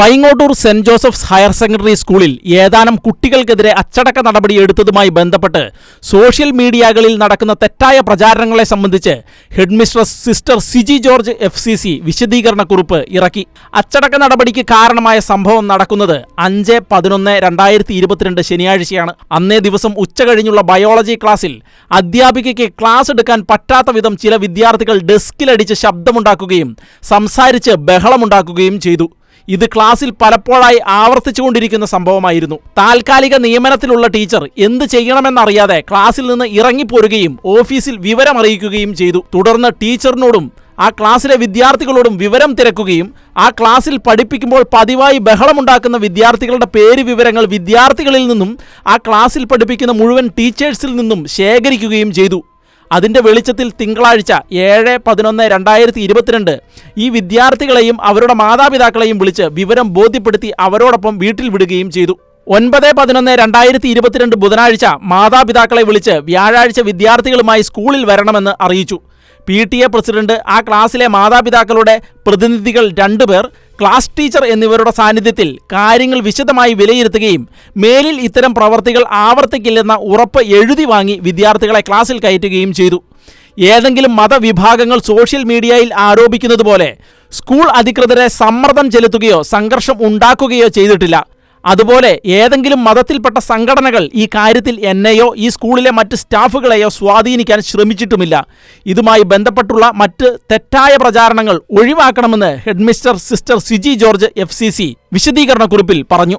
Paingottoor Saint Joseph's higher secondary സ്കൂളിൽ ഏതാനും കുട്ടികൾക്കെതിരെ അച്ചടക്ക നടപടി എടുത്തതുമായി ബന്ധപ്പെട്ട് സോഷ്യൽ മീഡിയകളിൽ നടക്കുന്ന തെറ്റായ പ്രചാരണങ്ങളെ സംബന്ധിച്ച് headmistress sister Siji George F C C വിശദീകരണക്കുറിപ്പ് ഇറക്കി. അച്ചടക്ക നടപടിക്ക് കാരണമായ സംഭവം നടക്കുന്നത് അഞ്ച് പതിനൊന്ന് രണ്ടായിരത്തി ഇരുപത്തിരണ്ട് ശനിയാഴ്ചയാണ്. അന്നേ ദിവസം ഉച്ച കഴിഞ്ഞുള്ള ബയോളജി ക്ലാസ്സിൽ അധ്യാപികയ്ക്ക് ക്ലാസ് എടുക്കാൻ പറ്റാത്ത വിധം ചില വിദ്യാർത്ഥികൾ ഡെസ്കിലടിച്ച് ശബ്ദമുണ്ടാക്കുകയും സംസാരിച്ച് ബഹളമുണ്ടാക്കുകയും ചെയ്തു. ഇത് ക്ലാസ്സിൽ പലപ്പോഴായി ആവർത്തിച്ചുകൊണ്ടിരിക്കുന്ന സംഭവമായിരുന്നു. താൽക്കാലിക നിയമനത്തിലുള്ള ടീച്ചർ എന്ത് ചെയ്യണമെന്നറിയാതെ ക്ലാസ്സിൽ നിന്ന് ഇറങ്ങിപ്പോരുകയും ഓഫീസിൽ വിവരമറിയിക്കുകയും ചെയ്തു. തുടർന്ന് ടീച്ചറിനോടും ആ ക്ലാസ്സിലെ വിദ്യാർത്ഥികളോടും വിവരം തിരക്കുകയും ആ ക്ലാസ്സിൽ പഠിപ്പിക്കുമ്പോൾ പതിവായി ബഹളമുണ്ടാക്കുന്ന വിദ്യാർത്ഥികളുടെ പേര് വിവരങ്ങൾ വിദ്യാർത്ഥികളിൽ നിന്നും ആ ക്ലാസ്സിൽ പഠിപ്പിക്കുന്ന മുഴുവൻ ടീച്ചേഴ്സിൽ നിന്നും ശേഖരിക്കുകയും ചെയ്തു. അതിന്റെ വെളിച്ചത്തിൽ തിങ്കളാഴ്ച ഏഴ് പതിനൊന്ന് രണ്ടായിരത്തി ഇരുപത്തിരണ്ട് ഈ വിദ്യാർത്ഥികളെയും അവരുടെ മാതാപിതാക്കളെയും വിളിച്ച് വിവരം ബോധ്യപ്പെടുത്തി അവരോടൊപ്പം വീട്ടിൽ വിടുകയും ചെയ്തു. ഒൻപത് പതിനൊന്ന് രണ്ടായിരത്തി ഇരുപത്തിരണ്ട് ബുധനാഴ്ച മാതാപിതാക്കളെ വിളിച്ച് വ്യാഴാഴ്ച വിദ്യാർത്ഥികളുമായി സ്കൂളിൽ വരണമെന്ന് അറിയിച്ചു. പി ടി എ പ്രസിഡന്റ് ആ ക്ലാസ്സിലെ മാതാപിതാക്കളുടെ പ്രതിനിധികൾ രണ്ടുപേർ ക്ലാസ് ടീച്ചർ എന്നിവരുടെ സാന്നിധ്യത്തിൽ കാര്യങ്ങൾ വിശദമായി വിലയിരുത്തുകയും മേലിൽ ഇത്തരം പ്രവർത്തികൾ ആവർത്തിക്കില്ലെന്ന ഉറപ്പ് എഴുതി വാങ്ങി വിദ്യാർത്ഥികളെ ക്ലാസ്സിൽ കയറ്റുകയും ചെയ്തു. ഏതെങ്കിലും മതവിഭാഗങ്ങൾ സോഷ്യൽ മീഡിയയിൽ ആരോപിക്കുന്നത് പോലെ സ്കൂൾ അധികൃതരെ സമ്മർദ്ദം ചെലുത്തുകയോ സംഘർഷം ഉണ്ടാക്കുകയോ ചെയ്തിട്ടില്ല. അതുപോലെ ഏതെങ്കിലും മതത്തിൽപ്പെട്ട സംഘടനകൾ ഈ കാര്യത്തിൽ എന്നെയോ ഈ സ്കൂളിലെ മറ്റ് സ്റ്റാഫുകളെയോ സ്വാധീനിക്കാൻ ശ്രമിച്ചിട്ടുമില്ല. ഇതുമായി ബന്ധപ്പെട്ടുള്ള മറ്റ് തെറ്റായ പ്രചാരണങ്ങൾ ഒഴിവാക്കണമെന്ന് headmistress sister Siji George F C C വിശദീകരണക്കുറിപ്പിൽ പറഞ്ഞു.